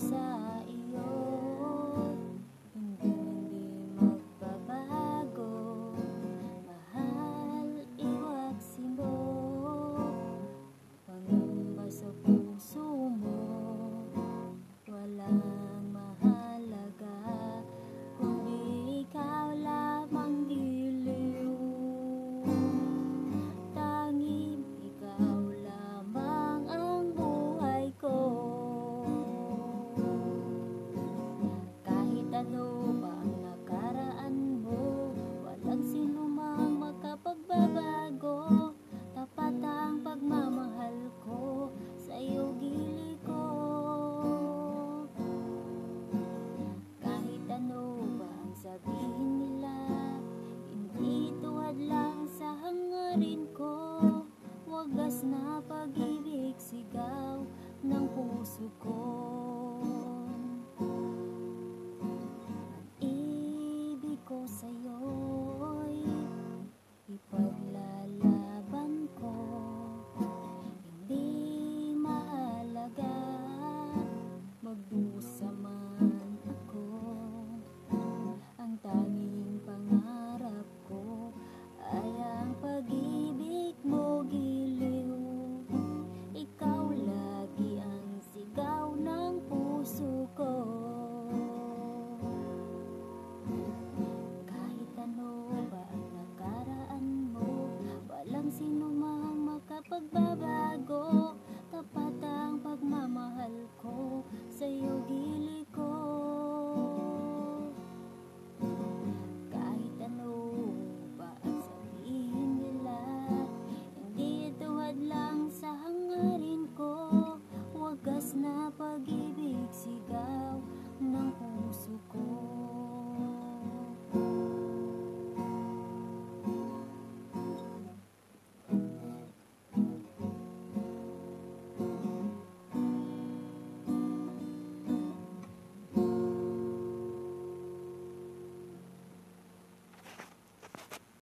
closer na pag-ibig sigaw ng puso ko pagbabago. Tapat ang pagmamahal ko sa'yo.